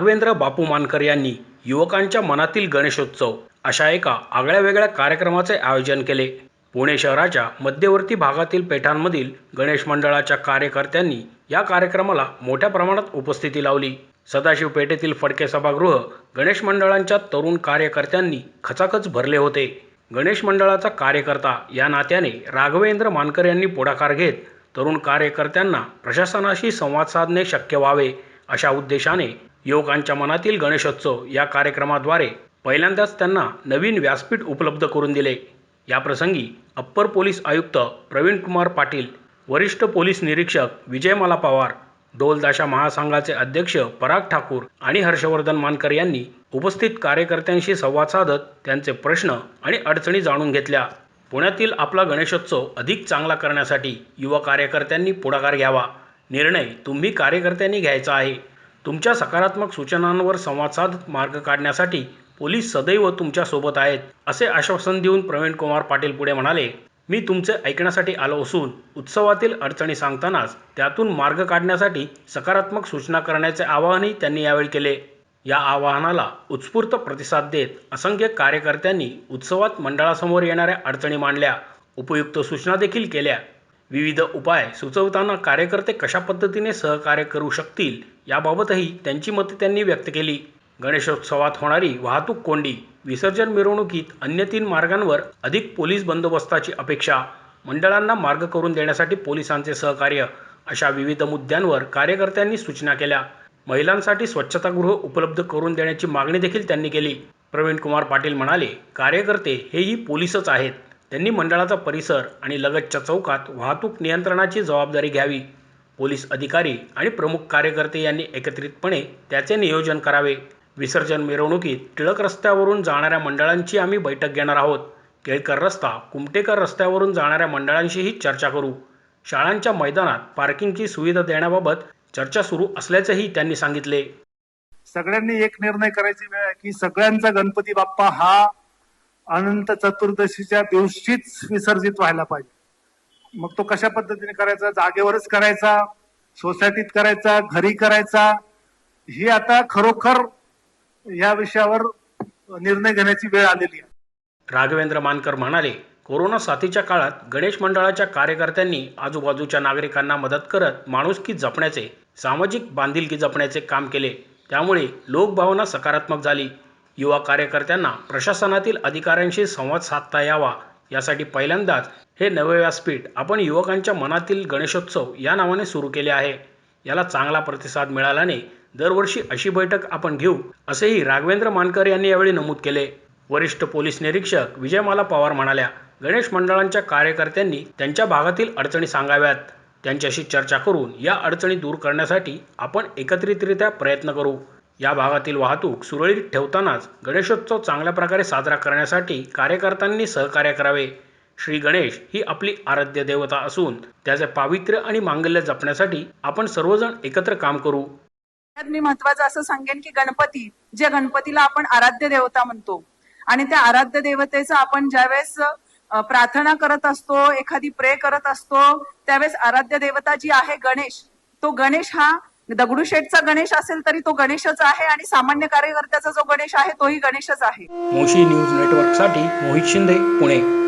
राघवेंद्र बापू मानकर यांनी युवकांच्या मनातील गणेशोत्सव अशा एका आगळ्या वेगळ्या कार्यक्रमाचे आयोजन केले. पुणे शहराच्या मध्यवर्ती भागातील पेठांमधील गणेश मंडळाच्या कार्यकर्त्यांनी या कार्यक्रमाला मोठ्या प्रमाणात उपस्थिती लावली. सदाशिव पेठेतील फडके सभागृह गणेश मंडळांच्या तरुण कार्यकर्त्यांनी खचाखच भरले होते. गणेश मंडळाचा कार्यकर्ता या नात्याने राघवेंद्र मानकर यांनी पुढाकार घेत तरुण कार्यकर्त्यांना प्रशासनाशी संवाद साधणे शक्य व्हावे अशा उद्देशाने युवकांच्या मनातील गणेशोत्सव या कार्यक्रमाद्वारे पहिल्यांदाच त्यांना नवीन व्यासपीठ उपलब्ध करून दिले. याप्रसंगी अप्पर पोलीस आयुक्त प्रवीण कुमार पाटील वरिष्ठ पोलीस निरीक्षक विजयमाला पवार डोलदाशा महासंघाचे अध्यक्ष पराग ठाकूर आणि हर्षवर्धन मानकर यांनी उपस्थित कार्यकर्त्यांशी संवाद साधत त्यांचे प्रश्न आणि अडचणी जाणून घेतल्या. पुण्यातील आपला गणेशोत्सव अधिक चांगला करण्यासाठी युवा कार्यकर्त्यांनी पुढाकार घ्यावा. निर्णय तुम्ही कार्यकर्त्यांनी घ्यायचा आहे. तुमच्या सकारात्मक सूचनांवर संवाद साधत मार्ग काढण्यासाठी पोलीस सदैव तुमच्यासोबत आहेत असे आश्वासन देऊन प्रवीण कुमार पाटील पुढे म्हणाले मी तुमचे ऐकण्यासाठी आलो असून उत्सवातील अडचणी सांगतानाच त्यातून मार्ग काढण्यासाठी सकारात्मक सूचना करण्याचे आवाहनही त्यांनी यावेळी केले. या आवाहनाला उत्स्फूर्त प्रतिसाद देत असंख्य कार्यकर्त्यांनी उत्सवात मंडळासमोर येणाऱ्या अडचणी मांडल्या. उपयुक्त सूचना देखील केल्या. विविध उपाय सुचवताना कार्यकर्ते कशा पद्धतीने सहकार्य करू शकतील याबाबतही त्यांची मते त्यांनी व्यक्त केली. गणेशोत्सवात होणारी वाहतूक कोंडी विसर्जन मिरवणुकीत अन्य तीन मार्गांवर अधिक पोलीस बंदोबस्ताची अपेक्षा मंडळांना मार्ग करून देण्यासाठी पोलिसांचे सहकार्य अशा विविध मुद्द्यांवर कार्यकर्त्यांनी सूचना केल्या. महिलांसाठी स्वच्छतागृह उपलब्ध करून देण्याची मागणी देखील त्यांनी केली. प्रवीण कुमार पाटील म्हणाले कार्यकर्ते हेही पोलीसच आहेत. त्यांनी मंडळाचा परिसर आणि लगतच्या चौकात वाहतूक नियंत्रणाची जबाबदारी घ्यावी. पोलीस अधिकारी आणि प्रमुख कार्यकर्ते यांनी एकत्रितपणे त्याचे नियोजन करावे. विसर्जन मिरवणुकीत टिळक रस्त्यावरून जाणाऱ्या मंडळांची आम्ही बैठक घेणार आहोत. केळकर रस्ता कुमटेकर रस्त्यावरून जाणाऱ्या मंडळांशीही चर्चा करू. शाळांच्या मैदानात पार्किंगची सुविधा देण्याबाबत चर्चा सुरू असल्याचंही त्यांनी सांगितले. सगळ्यांनी एक निर्णय करायची वेळ आहे की सगळ्यांचा गणपती बाप्पा हा अनंत चतुर्दशीच्या दिवशीच विसर्जित व्हायला पाहिजे. मग तो कशा पद्धतीने करायचा? जागेवरच करायचा? सोसायटीत करायचा? घरी करायचा? ही आता खरोखर या विषयावर निर्णय घेण्याची वेळ आलेली आहे. राघवेंद्र मानकर म्हणाले कोरोना साथीच्या काळात गणेश मंडळाच्या कार्यकर्त्यांनी आजूबाजूच्या नागरिकांना मदत करत माणुसकी जपण्याचे सामाजिक बांधिलकी जपण्याचे काम केले. त्यामुळे लोकभावना सकारात्मक झाली. युवा कार्यकर्त्यांना प्रशासनातील अधिकाऱ्यांशी संवाद साधता यावा. यासाठी पहिल्यांदाच हे नवे व्यासपीठ आपण युवकांच्या मनातील गणेशोत्सव या नावाने सुरू केले आहे. याला चांगला प्रतिसाद मिळाल्याने दरवर्षी अशी बैठक आपण घेऊ असेही राघवेंद्र मानकर यांनी यावेळी नमूद केले. वरिष्ठ पोलीस निरीक्षक विजयमाला पवार म्हणाल्या गणेश मंडळांच्या कार्यकर्त्यांनी त्यांच्या भागातील अडचणी सांगाव्यात. त्यांच्याशी चर्चा करून या अडचणी दूर करण्यासाठी आपण एकत्रितरित्या प्रयत्न करू. या भागातील वाहतूक सुरळीत ठेवतानाच गणेशोत्सव चांगल्या प्रकारे साजरा करण्यासाठी कार्यकर्त्यांनी सहकार्य करावे. श्री गणेश ही आपली आराध्य देवता असून त्याचे पावित्र्य आणि मांगल्य जपण्यासाठी आपण सर्वजण एकत्र काम करू. त्यात मी महत्वाचं असं सांगेन की गणपती जे गणपतीला आपण आराध्य देवता म्हणतो आणि त्या आराध्य देवतेचं आपण ज्यावेळेस प्रार्थना करत असतो एखादी प्रे करत असतो त्यावेळेस आराध्य देवता जी आहे गणेश तो गणेश हा दगडूशेठचा गणेश असेल तरी तो गणेशच आहे आणि सामान्य कार्यकर्त्याचा जो गणेश आहे तोही गणेशच आहे. मोशी न्यूज नेटवर्कसाठी मोहित शिंदे पुणे.